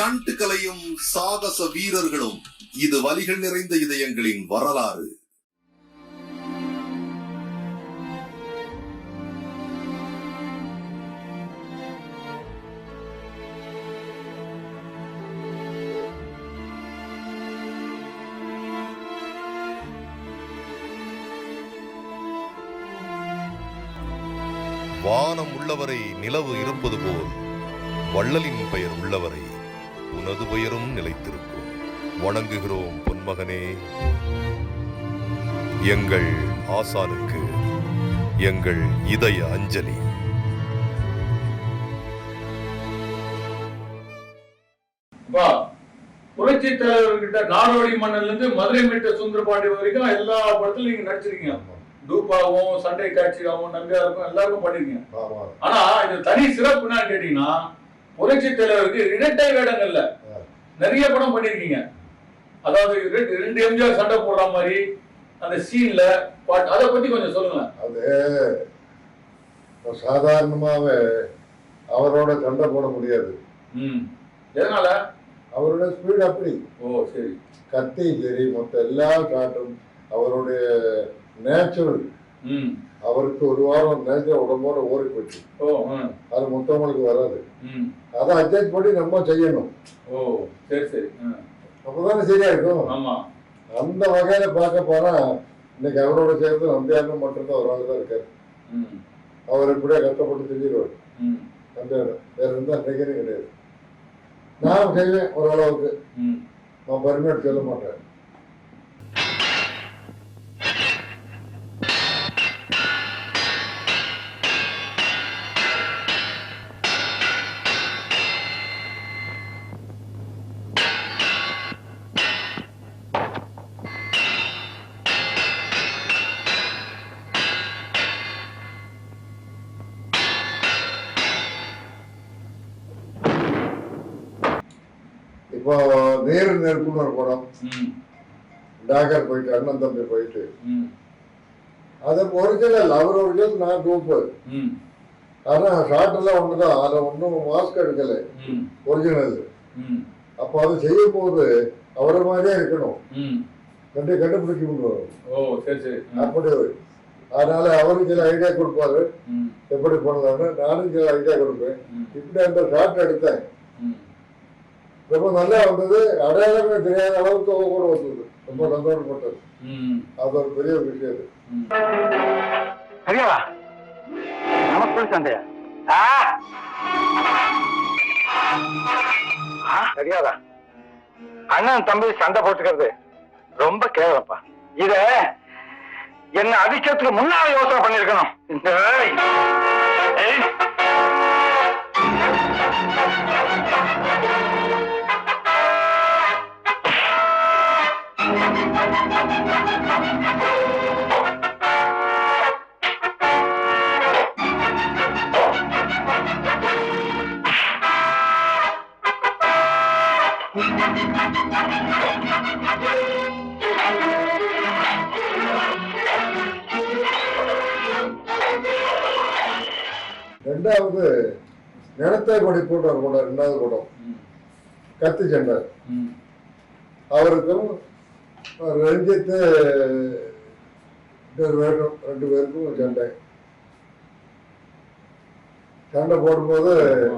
ஸ்டண்ட்களையும் சாகச வீரர்களும் இது வலிகள் நிறைந்த இதயங்களின் வரலாறு. வானம் உள்ளவரை நிலவு இருப்பது போல் வள்ளலின் பெயர் உள்ளவரை. உனது பெயரும் நிலைத்திருக்கும். வணங்குகிறோம் பொன்மகனே. எங்கள் ஆசானுக்கு எங்கள் இதய அஞ்சலி. புரட்சி தலைவர்கிட்ட நாடோடி மன்னன்ல இருந்து மதுரை மீட்ட சுந்தரபாண்டி வரைக்கும் எல்லா படத்துலயும் நீங்க நடிச்சிருக்கீங்க. டூப்பாவும் சண்டை காட்சியாகவும் நம்பியாருக்கும் எல்லாருக்கும் பண்ணிருக்கீங்க. ஆனா இது தனி சிறப்பு என்னன்னு கேட்டீங்கன்னா புரட்சி தலைவருக்கு இரட்டை வேடங்கள்ல நிறைய படம் பண்ணிருக்கீங்க. அதாவது ரெண்டு எம்ஜிஆர் சண்டை போடுற மாதிரி அந்த சீன்ல பாட்டு. அதை பத்தி கொஞ்சம் சொல்லுங்க அது சாதாரணமாவே அவரோட சண்டை போட முடியாது. ம். எதனால? அவரோட ஸ்பீட் அப்படி. ஓ சரி. கத்தி சரி மொத்த எல்லா காட்டும் அவருடைய நேச்சுரல் ம். அவருக்கு ஒரு வாரம் நேச்சுரல் உடம்போட ஓடி போச்சு அது மொத்தவங்களுக்கு வராது. அதை அட்ஜஸ்ட் பண்ணி நம்ம செய்யணும். ஓ சரி சரி அப்பதானே சரியா இருக்கும் அந்த வகையில பார்க்க போனா இன்னைக்கு அவரோட சேர்ந்து நம்பியாரும் மட்டும்தான் ஒரு தான் இருக்காரு. ம். அவர் எப்படியா கஷ்டப்பட்டு செஞ்சிருவார் ம். நம்பியார் வேற எந்த நினைக்கிறே கிடையாது. நான் செய்வேன் ஓரளவுக்கு. ம். நான் பெருமையோடு சொல்ல மாட்டேன். நேரு நெருப்புன்னு ஒரு படம். டாகர் போயிட்டு அண்ணன் தம்பி போயிட்டு. அது ஒரிஜினல் அவர் ஒரிஜினல் நான் டூப்பு ஆனா ஷார்ட் எல்லாம் ஒண்ணுதான் அதுல ஒன்றும் மாஸ்க் எடுக்கல ஒரிஜினல் அப்போ அது செய்யும் போது அவரை மாதிரியே இருக்கணும். கண்டு கண்டுபிடிக்க முடியும் ஓ சரி சரி. ம், அப்படி அதனால அவரு சில ஐடியா கொடுப்பாரு. எப்படி பண்ணலாம்னு நானும் சில ஐடியா கொடுப்பேன். இப்படி அந்த ஷார்ட் எடுத்தேன். ரொம்ப நல்லா வந்தது. அடையாளமே தெரியாத அளவுக்கு கூட வந்தது. ரொம்ப சந்தோஷப்பட்டது அது ஒரு பெரிய விஷயம் அது. சரியாவா நமக்கு சண்டையா? சரியாதா? அண்ணன் தம்பி சண்டை போட்டுக்கிறது ரொம்ப கேவலப்பா இத என்ன அடிக்கிறதுக்கு முன்னால யோசனை பண்ணிருக்கணும். ரெண்டாவது நிலத்தை படி போட்டு ஒரு படம் ரெண்டாவது படம். ம். கத்தி ம். அவருக்கும் ரஞ்சித்து ரெண்டு பேருக்கும் ரெண்டு பேருக்கும் சண்டை. சண்டை போடும்போது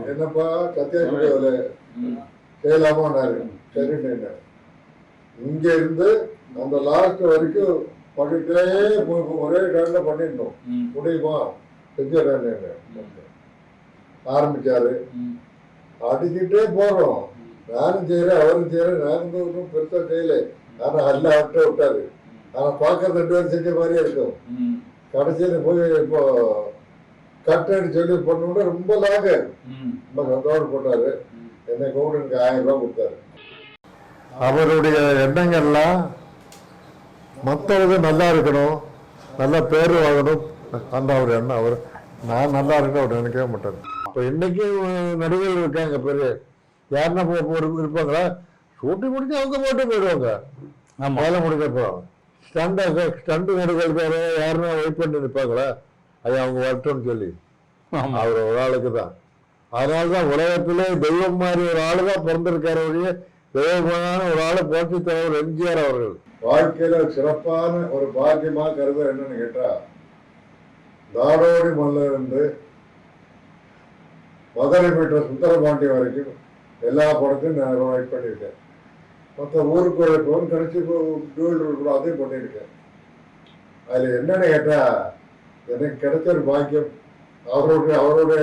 என்னப்பா கத்தியாச்சு வேலை ம். செய்யலாமான்னாரு. சரின்னு இங்க இருந்து அந்த லாஸ்ட் வரைக்கும் போய் ஒரே டைம்ல பண்ணிடணும். ம். முடியுமா? ஆரம்பிச்சாரு ம். அடிச்சுட்டே போறோம். நானும் செய்யறேன் அவரும் செய்யறேன் நானும் ஒன்றும் பெருசா செய்யல. ஆனா அல்ல விட்டு விட்டாரு. ஆனா பார்க்கறது ரெண்டு பேரும் செஞ்ச மாதிரியே இருக்கும். கடைசியில போய் இப்போ கட்டடி சொல்லி பண்ணோட ரொம்ப லாக ரொம்ப சந்தோஷம் போட்டாரு. என்னை கூட எனக்கு ஆயிரம் ரூபாய் கொடுத்தாரு. அவருடைய எண்ணங்கள்லாம் மற்றவங்க நல்லா இருக்கணும். நல்ல பேர் வாங்கணும். அந்த அவர் எண்ணம் அவர் நான் நல்லா இருக்கணும் அவர் நினைக்கவே மாட்டார். இப்போ இன்னைக்கு நடிகர்கள் இருக்காங்க பெரிய யாருன்னா போ இருப்பாங்களா? ஷூட்டிங் முடிஞ்சு அவங்க போட்டு போயிடுவாங்க. வேலை முடிஞ்சப்போ ஸ்டண்ட் ஸ்டண்ட் நடிகர்களுக்கார யாருன்னா வெயிட் பண்ணி நிற்பாங்களா? அது அவங்க வரட்டும்னு சொல்லி. அவர் ஒரு ஆளுக்கு தான். அதனால்தான் உலகத்திலே தெய்வம் மாதிரி ஒரு ஆளு தான் பிறந்திருக்காரு ஒழிய தெய்வமான ஒரு ஆளு புரட்சி தலைவர் எம்ஜிஆர் அவர்கள். வாழ்க்கையில சிறப்பான ஒரு பாக்கியமா கருத என்னன்னு கேட்டா நாடோடி மல்லர் என்று மதுரை பெற்ற சுந்தரபாண்டி வரைக்கும் எல்லா படத்தையும் நான் ரைட் பண்ணியிருக்கேன். மற்ற ஊருக்கு ஒரு ஃபோன் கூட அதையும் பண்ணியிருக்கேன். அதில் என்னன்னு கேட்டா எனக்கு கிடைச்ச ஒரு பாக்கியம். அவருடைய அவருடைய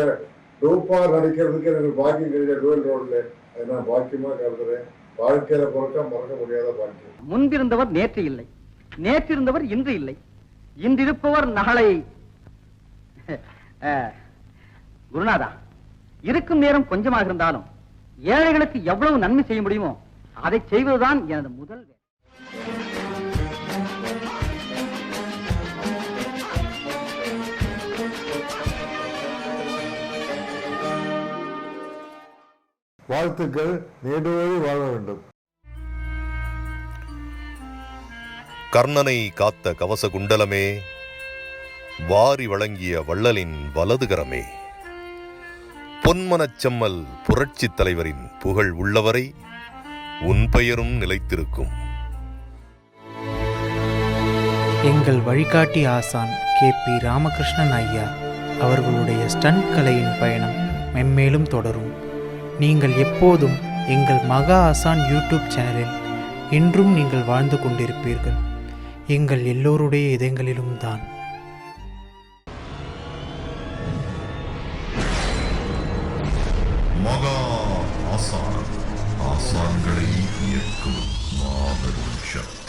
டூப்பாக நடிக்கிறதுக்கு எனக்கு பாக்கியம் கிடைச்ச டூவல் ரோடில் அதை நான் பாக்கியமா கருதுறேன். வாழ்க்கையில பொறுக்க மறக்க முடியாத பாக்கியம். முன்பிருந்தவர் நேற்று இல்லை. நேற்றிருந்தவர் இன்று இல்லை. இன்றிருப்பவர் நாளை குருநாதா இருக்கும் நேரம் கொஞ்சமாக இருந்தாலும் ஏழைகளுக்கு எவ்வளவு நன்மை செய்ய முடியுமோ அதை செய்வதுதான் எனது முதல் வேலை. வாழ்த்துக்கள். நீடுவழி வாழ வேண்டும். கர்ணனை காத்த கவச குண்டலமே வாரி வழங்கிய வள்ளலின் வலதுகரமே. பொன்மனச்செம்மல் புரட்சித் தலைவரின் புகழ் உள்ளவரை உன் பெயரும் நிலைத்திருக்கும். எங்கள் வழிகாட்டி ஆசான் கே பி ராமகிருஷ்ணன் ஐயா அவர்களுடைய ஸ்டண்ட் கலையின் பயணம் மென்மேலும் தொடரும். நீங்கள் எப்போதும் எங்கள் மகா ஆசான் யூடியூப் சேனலில் இன்றும் நீங்கள் வாழ்ந்து கொண்டிருப்பீர்கள். எங்கள் எல்லோருடைய இதயங்களிலும் தான். மகா ஆசான் ஆசான்களை இயக்கும் மாபெரும் சக்தி.